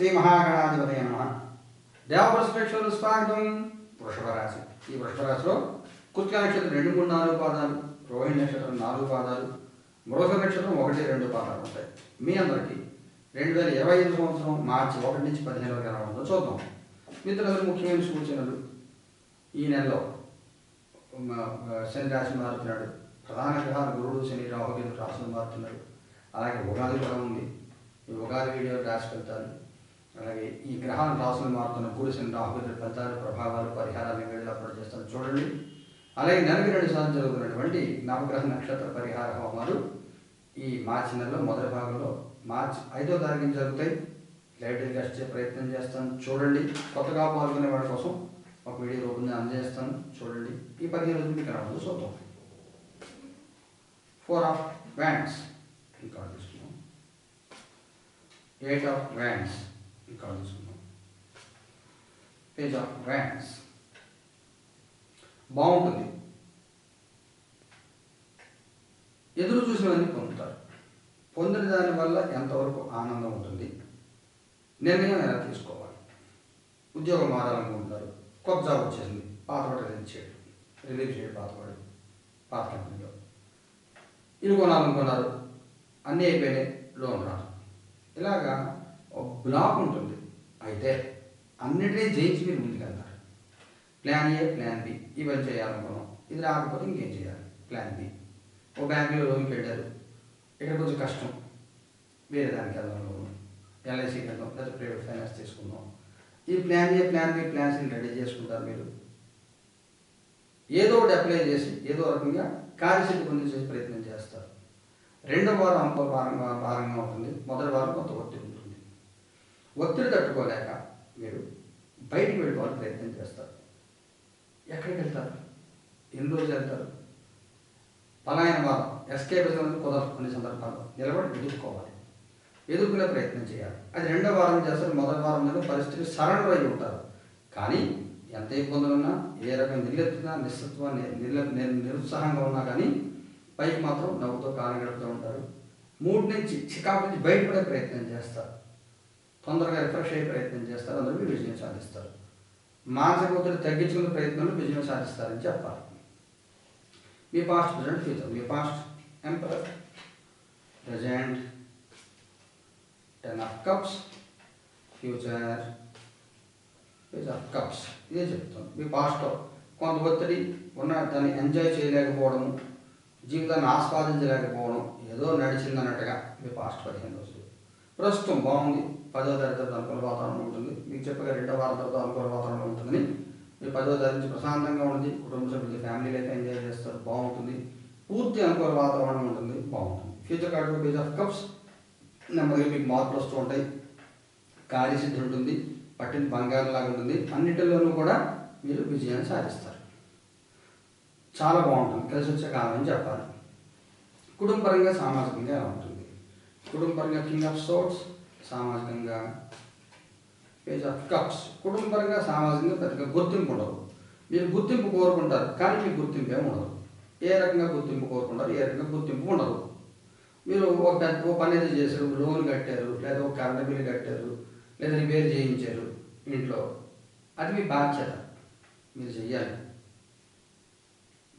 శ్రీ మహాగణాధిపతయ నమ. దేవపరశ స్వాగతం. వృషభరాశి. ఈ వృషభరాశిలో కృత్య నక్షత్రం రెండు మూడు నాలుగు పాదాలు రోహిణి నక్షత్రం నాలుగు పాదాలు మృగ నక్షత్రం ఒకటి రెండు పాదాలు ఉంటాయి. మీ అందరికీ రెండు వేల ఇరవై ఐదు సంవత్సరం మార్చి ఒకటి నుంచి పదిహేను వరకు ఎలా ఉందో చూద్దాం. మిత్రులందరూ ముఖ్యమైన సూచనలు. ఈ నెలలో శని రాశి మారుతున్నాడు. ప్రధాన గ్రహాలు గురుడు శని రాహుకేతు రాశులు మారుతున్నాడు అలాగే ఉగాది కూడా ఉంది. ఈ ఉగాది వీడియో రాసి వెళ్తాను అలాగే ఈ గ్రహాలు రాసులు మారుతున్న కూడిసిన శని ఫలితాలు ప్రభావాలు పరిహారాలు వీడియో చేస్తాను చూడండి. అలాగే నెలకి రెండు సార్లు జరుగుతున్నటువంటి నవగ్రహ నక్షత్ర పరిహార హోమాలు ఈ మార్చి నెలలో మొదటి భాగంలో మార్చి ఐదో తారీఖున జరుగుతాయి. లైవ్ టెలికాస్ట్ చేసే ప్రయత్నం చేస్తాను. చూడండి. కొత్తగా పాల్గొనే వాడి కోసం ఒక వీడియో రూపంలో అందజేస్తాను. చూడండి. ఈ పదిహేను రోజులు మీకు రావద్దు చూద్దాం. ఫోర్ ఆఫ్ వ్యాండ్స్ ఇంకా తీసుకున్నాం ఎయిట్ ఆఫ్ వ్యాండ్స్ ఇంకా తీసుకున్నాం పేజ్ ఆఫ్ వ్యాండ్స్ బాగుంటుంది. ఎదురు చూసినవన్నీ పొందుతారు. పొందిన దాని వల్ల ఎంతవరకు ఆనందం ఉంటుంది? నిర్ణయం ఎలా తీసుకోవాలి? ఉద్యోగం మారాలనుకుంటారు కొత్త జాబ్ వచ్చేసింది. పాతపడ రిలీజ్ చేయడం. రిలీజ్ చేయడం పాతపడి పాత కంపెనీలో ఇల్లు కొనాలనుకున్నారు అన్నీ అయిపోయినాయి. లోన్ రాదు. ఇలాగా ఒక బ్లాక్ ఉంటుంది. అయితే అన్నిటినీ జయించి మీరు ముందుకెళ్తారు. Plan A plan B. ఇవన్నీ చేయాలనుకున్నాం. ఇది రాకపోతే ఇంకేం చేయాలి? Plan B. ఓ బ్యాంకులో లోన్కి వెళ్ళారు ఇక్కడ కొంచెం కష్టం. వేరే దానికి వెళ్దాం లోన్ ఎల్ఐసికి వెళ్దాం లేదా ప్రైవేట్ ఫైనాన్స్ తీసుకుందాం. ఈ plan A plan B plans ready చేసుకుంటారు మీరు. ఏదో ఒకటి అప్లై చేసి ఏదో రకంగా కార్యసిద్ధి పొంది ప్రయత్నం చేస్తారు. రెండో వారం అంకో భారంగా భారంగా ఉంటుంది. మొదటి వారం కొంత ఒత్తిడి ఉంటుంది. ఒత్తిడి తట్టుకోలేక మీరు బయటికి వెళ్ళిపోవాలని ప్రయత్నం చేస్తారు. ఎక్కడికి వెళ్తారు? ఎన్ని రోజులు వెళ్తారు? పలాయన వారం ఎస్కేప్ కుదరదు కొన్ని సందర్భాల్లో. నిలబడి ఎదుర్కోవాలి. ఎదుర్కొనే ప్రయత్నం చేయాలి. అది రెండో వారం చేస్తారు మొదటి వారం మీద పరిస్థితి సరెండర్ అయి ఉంటారు. కానీ ఎంత ఇబ్బందులు ఉన్నా ఏ రకం నిర్లిప్తగా నిస్సత్వాన్ని నిరుత్సాహంగా ఉన్నా కానీ పైకి మాత్రం నవ్వుతో కాలం గడుపుతూ ఉంటారు. మూడు నుంచి చికాకు నుంచి బయటపడే ప్రయత్నం చేస్తారు. తొందరగా రిఫ్రెష్ అయ్యే ప్రయత్నం చేస్తారు అందులో విజయం సాధిస్తారు. మానసిక ఒత్తిడి తగ్గించుకునే ప్రయత్నంలో విజయం సాధిస్తారని చెప్పాలి. మీ past present future me past emperor present ten of cups future page of cups ఇదే చెప్తాను. మీ పాస్ట్లో కొంత ఒత్తిడి ఉన్న దాన్ని ఎంజాయ్ చేయలేకపోవడము జీవితాన్ని ఆస్వాదించలేకపోవడం ఏదో నడిచిందన్నట్టుగా మీ పాస్ట్ పదిహేను రోజులు. ప్రస్తుతం బాగుంది. పదో తరగతి అనుకూల వాతావరణం ఉంటుంది. మీకు చెప్పగా రెండో వారం తర్వాత అనుకూల వాతావరణం ఉంటుందని. మీరు పదో తరగతి నుంచి ప్రశాంతంగా ఉంది కుటుంబ సభ్యులు ఫ్యామిలీ లైఫ్ ఎంజాయ్ చేస్తారు. బాగుంటుంది. పూర్తి అనుకూల వాతావరణం ఉంటుంది. బాగుంటుంది. Future card page of cups. నెమ్మదిగా మీకు మార్పులు వస్తూ ఉంటాయి. కార్యసిద్ధి ఉంటుంది. పట్టిన బంగారం లాగా ఉంటుంది. అన్నిటిలోనూ కూడా మీరు విజయాన్ని సాధిస్తారు. చాలా బాగుంటుంది. కలిసి వచ్చే కాలం అని చెప్పాలి. కుటుంబపరంగా సామాజికంగా ఎలా ఉంటుంది? కుటుంబపరంగా కింగ్ ఆఫ్ సోట్స్ సామాజికంగా పేజ్ ఆఫ్ కప్స్ కుటుంబపరంగా సామాజికంగా పెద్దగా గుర్తింపు ఉండదు. మీరు గుర్తింపు కోరుకుంటారు కానీ మీకు గుర్తింపు ఏమి ఉండదు. ఏ రకంగా గుర్తింపు కోరుకుంటారు ఏ రకంగా గుర్తింపు ఉండదు. మీరు ఒక పెద్ద ఓ పని ఏదో చేశారు లోన్ కట్టారు లేదా ఒక కరెంట్ బిల్లు కట్టారు లేదా రిపేర్ చేయించారు ఇంట్లో. అది మీ బాధ్యత. మీరు చెయ్యాలి.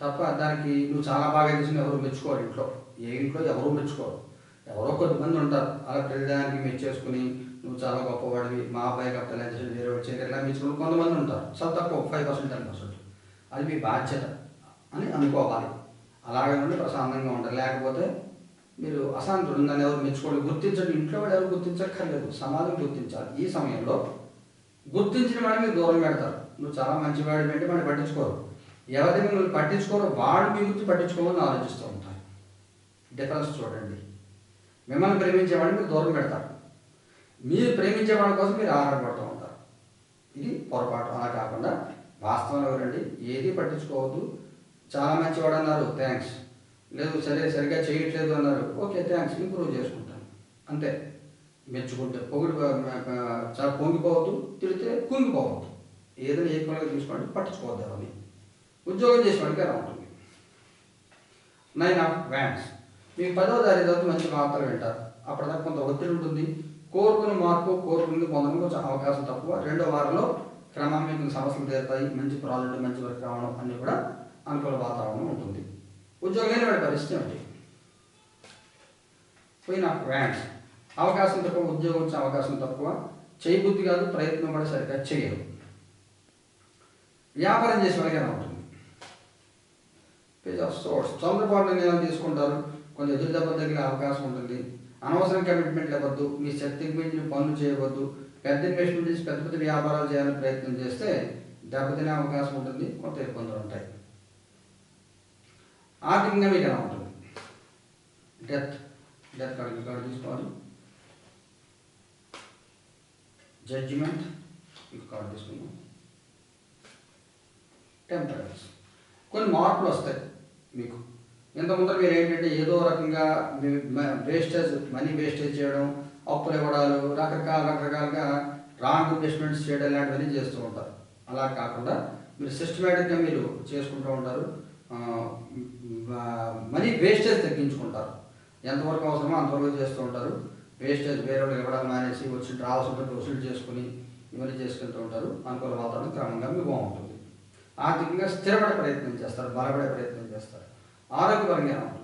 తప్ప దానికి నువ్వు చాలా బాగా చేసిన ఎవరు మెచ్చుకోరు ఇంట్లో. ఏ ఇంట్లో ఎవరు మెచ్చుకోరు. ఎవరో కొంతమంది ఉంటారు. అలా ప్రతిదానికి మెచ్చేసుకుని నువ్వు చాలా గొప్పవాడివి మా అబ్బాయి కప్తాను చేసి వేరే వచ్చేది చేయరు ఇలా మెచ్చుకుని కొంతమంది ఉంటారు. చాలా తక్కువ ఫైవ్ పర్సెంట్ టెన్ పర్సెంట్ అది మీ బాధ్యత అని అనుకోవాలి. అలాగే నుండి ప్రశాంతంగా ఉండాలి. లేకపోతే మీరు అశాంతి ఉందని ఎవరు మెచ్చుకోవాలి గుర్తించండి. ఇంట్లో వాడు ఎవరు గుర్తించక్కర్లేదు. సమాజం గుర్తించాలి. ఈ సమయంలో గుర్తించిన వాడిని మీరు దూరం పెడతారు. నువ్వు చాలా మంచివాడు పెట్టి మనం పట్టించుకోరు. ఎవరిని మిమ్మల్ని పట్టించుకోరో వాడు మీ గురించి పట్టించుకోమని ఆలోచిస్తూ ఉంటారు. డిఫరెన్స్ చూడండి. మిమ్మల్ని ప్రేమించేవాడిని మీరు దూరం పెడతారు. మీరు ప్రేమించేవాడి కోసం మీరు ఆహారపడుతూ ఉంటారు. ఇది పొరపాటు. అలా కాకుండా వాస్తవంలో ఎవరండి? ఏది పట్టించుకోవద్దు. చాలా మంచివాడు అన్నారు. థ్యాంక్స్ లేదు సరే సరిగ్గా చేయట్లేదు అన్నారు. ఓకే థ్యాంక్స్ ఇంప్రూవ్ చేసుకుంటాను. అంతే. మెచ్చుకుంటే పొగిడి చాలా పొంగిపోవద్దు. తిడితే కుంగిపోవద్దు. ఏదైనా ఈక్వల్గా తీసుకోండి పట్టించుకోవద్దు ఎవరిని. ఉద్యోగం చేసేవాడికి అలా ఉంటుంది. నైన్ ఆఫ్ వ్యాన్స్ మీ పదో తరగతి తర్వాత మంచి వార్తలు వింటారు. అప్పటిదాకా కొంత ఒత్తిడి ఉంటుంది. కోరుకుని మార్పు కోరుకుని పొందడం కొంచెం అవకాశం తక్కువ. రెండో వారంలో క్రమం మీకు సమస్యలు తీరుతాయి. మంచి ప్రాజెక్టు మంచి వర్క్ రావడం అన్నీ కూడా అనుకూల వాతావరణం ఉంటుంది. ఉద్యోగం వాడి పరిస్థితి ఏమిటి? పోయిన వ్యాండ్స్ అవకాశం తక్కువ ఉద్యోగం వచ్చే అవకాశం తక్కువ. చేయబుద్ధి కాదు ప్రయత్నం కూడా సరిగ్గా చేయరు. వ్యాపారం చేసే వాళ్ళకి ఎలా ఉంటుంది? పేజ్ ఆఫ్ సోర్స్ చంద్రబాబు నిర్ణయాలు తీసుకుంటారు? కొంచెం ఎదురు దెబ్బ తగిలే అవకాశం ఉంటుంది. అనవసరం కమిట్మెంట్ ఇవ్వద్దు మీ శక్తికి మించిన పనులు చేయవద్దు. పెద్ద ఇన్వెస్ట్మెంట్ చేసి పెద్ద పెద్ద వ్యాపారాలు చేయాలని ప్రయత్నం చేస్తే దెబ్బతినే అవకాశం ఉంటుంది. కొంత ఇబ్బందులు ఉంటాయి. ఆర్థికంగా మీకు ఎలా ఉంటుంది? డెత్. డెత్ కార్డు కార్డు తీసుకోవాలి. జడ్జిమెంట్. ఇంకో కార్డు తీసుకుందాం. టెంపరెన్స్ కొన్ని మార్పులు వస్తాయి మీకు. ఇంత ముందర మీరు ఏంటంటే ఏదో రకంగా వేస్టేజ్ మనీ వేస్టేజ్ చేయడం అప్పులు ఇవ్వడాలు రకరకాల రకరకాలుగా రాంగ్ ఇన్వెస్ట్మెంట్స్ చేయడం ఇలాంటివన్నీ చేస్తూ ఉంటారు. అలా కాకుండా మీరు సిస్టమేటిక్గా మీరు చేసుకుంటూ ఉంటారు. మనీ వేస్టేజ్ తగ్గించుకుంటారు. ఎంతవరకు అవసరమో అంతవరకు చేస్తూ ఉంటారు. వేస్టేజ్ వేరే వాళ్ళకి ఇవ్వడం మానేసి వచ్చి రావాల్సినటువంటి వసూలు చేసుకుని ఇవన్నీ చేసుకుంటూ ఉంటారు. అనుకూల వాతావరణం క్రమంగా మీకు బాగుంటుంది. ఆర్థికంగా స్థిరపడే ప్రయత్నం చేస్తారు బలపడే ప్రయత్నం చేస్తారు. ఆరోగ్యపరంగా. ఎలా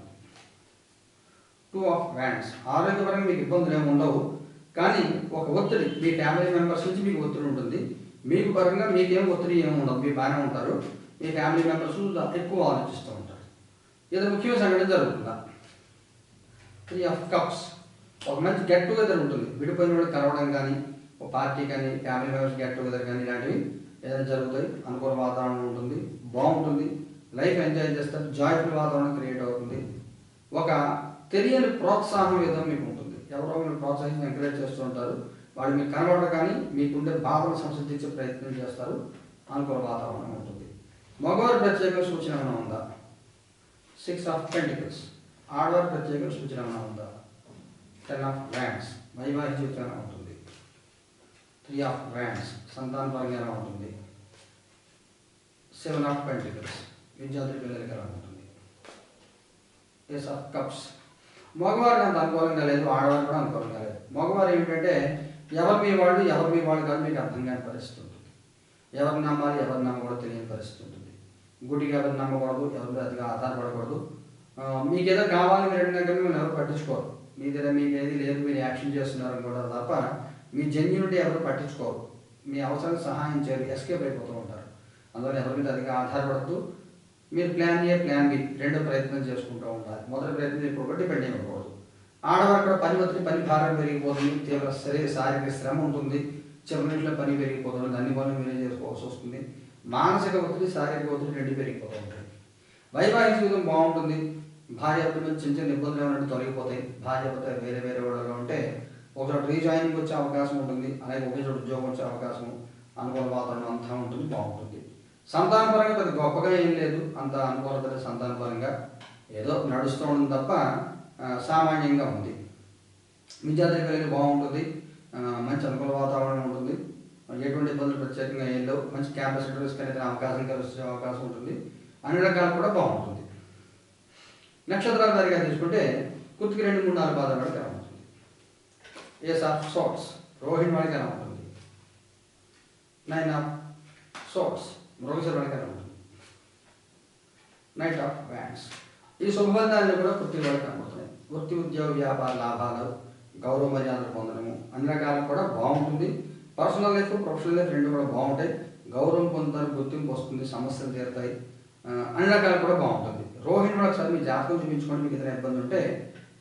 టూ ఆఫ్ వ్యాండ్స్ ఆరోగ్యపరంగా మీకు ఇబ్బందులు ఏమి ఉండవు. కానీ ఒక ఒత్తిడి మీ ఫ్యామిలీ మెంబర్స్ నుంచి మీకు ఒత్తిడి ఉంటుంది. మీకు పరంగా మీకేం ఒత్తిడి ఏమి ఉండదు. మీరు బాగానే ఉంటారు. మీ ఫ్యామిలీ మెంబర్స్ ఎక్కువ ఆలోచిస్తూ ఉంటారు. ఏదో ముఖ్యమైన సంఘటన జరుగుతుందా? త్రీ ఆఫ్ కప్స్ ఒక మంచి గెట్ టుగెదర్ ఉంటుంది. విడిపోయిన వాళ్ళు కలవడం కానీ ఒక పార్టీ కానీ ఫ్యామిలీ మెంబర్స్ గెట్ టుగెదర్ కానీ ఇలాంటివి ఏదైనా జరుగుతాయి. అనుకూల వాతావరణం ఉంటుంది. బాగుంటుంది. లైఫ్ ఎంజాయ్ చేస్తారు జాయిఫుల్ వాతావరణం క్రియేట్ అవుతుంది. ఒక తెలియని ప్రోత్సాహం ఏదో మీకు ఉంటుంది. ఎవరో మీరు ప్రోత్సహించి ఎంకరేజ్ చేస్తూ ఉంటారు. వాళ్ళు మీకు కనబడరు కానీ మీకుండే బాధను సంసిద్ధించే ప్రయత్నం చేస్తారు. అనుకూల వాతావరణం ఉంటుంది. మగవారి ప్రత్యేక సూచన ఏమైనా ఉందా? సిక్స్ ఆఫ్ పెంటికల్స్ ఆడవారి ప్రత్యేక సూచన ఏమైనా ఉందా? టెన్ ఆఫ్ వ్యాండ్స్ వైవాహిక సూచన ఉంటుంది? త్రీ ఆఫ్ వ్యాండ్స్ సంతాన పరంగా ఉంటుంది? సెవెన్ ఆఫ్ పెంటికల్స్ విద్యార్థి పిల్లలకి రాబోతుంది ఎస్ ఆఫ్ కప్స్. మగవారికి అంత అనుకూలంగా లేదు ఆడవారు కూడా అనుకూలంగా లేదు. మగవారు ఏమిటంటే ఎవరు మీ వాళ్ళు ఎవరు మీ వాళ్ళు కాదు మీకు అర్థం కాని పరిస్థితి ఉంటుంది. ఎవరు నమ్మాలి ఎవరు నమ్మకూడదు తెలియని పరిస్థితి ఉంటుంది. గుడికి ఎవరు నమ్మకూడదు ఎవరు అదిగా ఆధారపడకూడదు. మీకు ఏదో కావాలి మీరు అడిగినా కానీ మిమ్మల్ని ఎవరు పట్టించుకోరు. మీ దగ్గర మీకు ఏది లేదు మీరు యాక్షన్ చేస్తున్నారు అనుకుంటారు తప్ప మీ జెన్యునిటీ ఎవరు పట్టించుకోరు. మీ అవసరానికి సహాయం చేయరు ఎస్కేప్ అయిపోతూ ఉంటారు. అందువల్ల ఎవరి మీద అదిగా ఆధారపడద్దు. మీరు ప్లాన్ ఏ ప్లాన్ బి రెండో ప్రయత్నం చేసుకుంటూ ఉండాలి. మొదటి ప్రయత్నం ఇప్పుడు ఒకటి డిపెండ్ అవ్వకూడదు ఆడవారు పని ఒత్తిడి పని భారం పెరిగిపోతుంది. తీవ్ర శరీర శారీరక శ్రమ ఉంటుంది. చివరిలో పని పెరిగిపోతుంది. అన్ని పనులు మీరే చేసుకోవాల్సి వస్తుంది. మానసిక ఒత్తిడి శారీరక ఒత్తిడి రెండు పెరిగిపోతూ ఉంటాయి. వైవాహిక జీవితం బాగుంటుంది. భార్య అభివృద్ధి చిన్న చిన్న ఇబ్బందులు ఏమైనా తొలగిపోతాయి. భార్య భర్త వేరే వేరే వాళ్ళలో ఉంటే ఒకచోట రీజాయినింగ్ వచ్చే అవకాశం ఉంటుంది. అలాగే ఒకే చోట ఉద్యోగం వచ్చే అవకాశం అనుకూల వాతావరణం అంతా ఉంటుంది. బాగుంటుంది. సంతాన పరంగా పెద్ద గొప్పగా ఏం లేదు. అంత అనుకూలత సంతాన పరంగా ఏదో నడుస్తూ ఉండడం తప్ప సామాన్యంగా ఉంది. విద్యార్థులకు వెళ్ళి బాగుంటుంది. మంచి అనుకూల వాతావరణం ఉంటుంది. ఎటువంటి ఇబ్బందులు ప్రత్యేకంగా ఏం లేవు. మంచి క్యాంపస్ ఇంటర్వ్యూస్ అనేది అవకాశం కలిసే అవకాశం ఉంటుంది. అన్ని రకాలు కూడా బాగుంటుంది. నక్షత్రాల వారిగా తీసుకుంటే కుత్తికి రెండు మూడు నాలుగు పాదాలు వాడికి కనబడుతుంది. ఉంటుంది ఏస్ ఆఫ్ సోట్స్ రోహిణి వాడికి కనబడుతుంది. ఉంటుంది నైన్ ఆఫ్ మృగశిర వాడికి ఉంటుంది నైట్ ఆఫ్ బ్యాంక్స్ ఈ శుభఫలితాలను కూడా వృత్తి వాళ్ళు కనబడుతున్నాయి. వృత్తి ఉద్యోగ వ్యాపార లాభాలు గౌరవ మర్యాదలు పొందడము అన్ని రకాలు కూడా బాగుంటుంది. పర్సనల్ లైఫ్ ప్రొఫెషనల్ లైఫ్ రెండు కూడా బాగుంటాయి. గౌరవం పొందుతారు గుర్తింపు వస్తుంది సమస్యలు తీరుతాయి. అన్ని రకాలు కూడా బాగుంటుంది. రోహిణి కూడా ఒకసారి మీ జాతకం చూపించుకోండి మీకు ఏదైనా ఇబ్బంది ఉంటే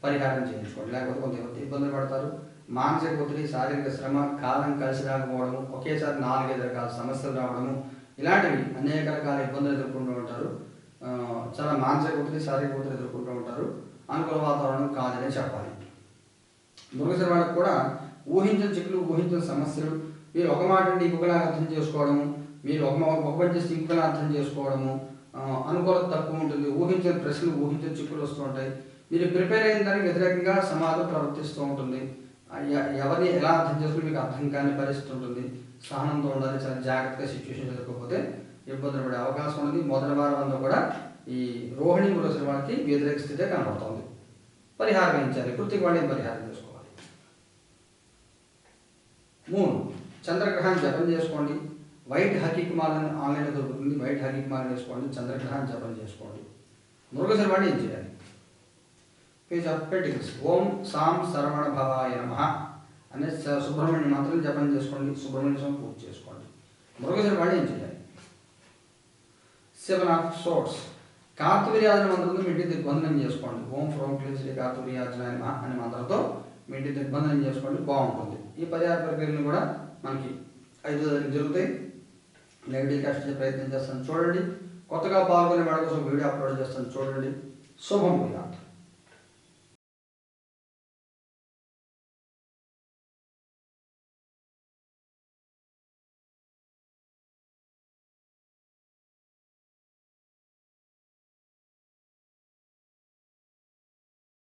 పరిహారం చేయించుకోండి. లేకపోతే కొంత ఇబ్బందులు పడతారు. మానసిక ఒత్తిడి శారీరక శ్రమ కాలం కలిసి రాకపోవడము ఒకేసారి నాలుగైదు రకాల సమస్యలు రావడము ఇలాంటివి అనేక రకాల ఇబ్బందులు ఎదుర్కొంటూ ఉంటారు. చాలా మానసిక ఒత్తిడి శారీరక ఒత్తిడి ఎదుర్కొంటూ ఉంటారు. అనుకూల వాతావరణం కాదనే చెప్పాలి. మృగశిర వాళ్ళకి కూడా ఊహించిన చిక్కులు ఊహించిన సమస్యలు మీరు ఒక మాట అంటే ఇంకొకలా అర్థం చేసుకోవడము మీరు ఒక మా- ఒక పని చేసి ఇంకొకలా అర్థం చేసుకోవడము అనుకూలత తక్కువ ఉంటుంది. ఊహించిన ప్రశ్నలు ఊహించిన చిక్కులు వస్తూ ఉంటాయి. మీరు ప్రిపేర్ అయిన దానికి వ్యతిరేకంగా సమాజం ప్రవర్తిస్తూ ఉంటుంది. ఎ- ఎవరిని ఎలా అర్థం చేసుకుని మీకు అర్థం కాని పరిస్థితి ఉంటుంది. సహనంతో ఉండాలి చాలా జాగ్రత్తగా సిచ్యువేషన్ ఎదుర్కోకపోతే ఇబ్బందులు పడే అవకాశం ఉంది మొదటి వారం అంతా కూడా ఈ రోహిణి మృగశిర వాళ్ళకి వ్యతిరేక స్థితే కనబడుతుంది. పరిహారం ఇచ్చాలి కృతికి వాళ్ళని పరిహారం చేసుకోవాలి. మూడు చంద్రగ్రహాన్ని జపం చేసుకోండి. వైట్ హకీక్ మాలని ఆన్లైన్లో దొరుకుతుంది. వైట్ హకీక్ మాలని వేసుకోండి చంద్రగ్రహాన్ని జపం చేసుకోండి. మృగశిర వాడిని ఏం చేయాలి? పేజ్ ఆఫ్ పెటిల్స్ ఓం సాం సరవణ భవాయ నమ. అనే స- మాత్రం జపం చేసుకోండి సుబ్రహ్మణ్య స్వామి పూజ చేసుకోండి. మృగశిర వాడు ఏం చేయాలి? సెవెన్ ఆఫ్ సోర్ట్స్ కార్తవీర్యాజన మంత్రంతో మిట్టి దిగ్బంధనం చేసుకోండి. ఓం ఫ్రోం క్లీన్ శ్రీ కార్తవీర్యాజన అనే మంత్రంతో మీ దిగ్బంధనం చేసుకోండి బాగుంటుంది. ఈ పరిహార ప్రక్రియను కూడా మనకి ఐదు జరుగుతాయి. నెగిటివ్ కష్ట ప్రయత్నం చేస్తాను చూడండి. కొత్తగా పాల్గొనే వాళ్ళ కోసం వీడియో అప్లోడ్ చేస్తాను చూడండి. శుభం భూయాత్.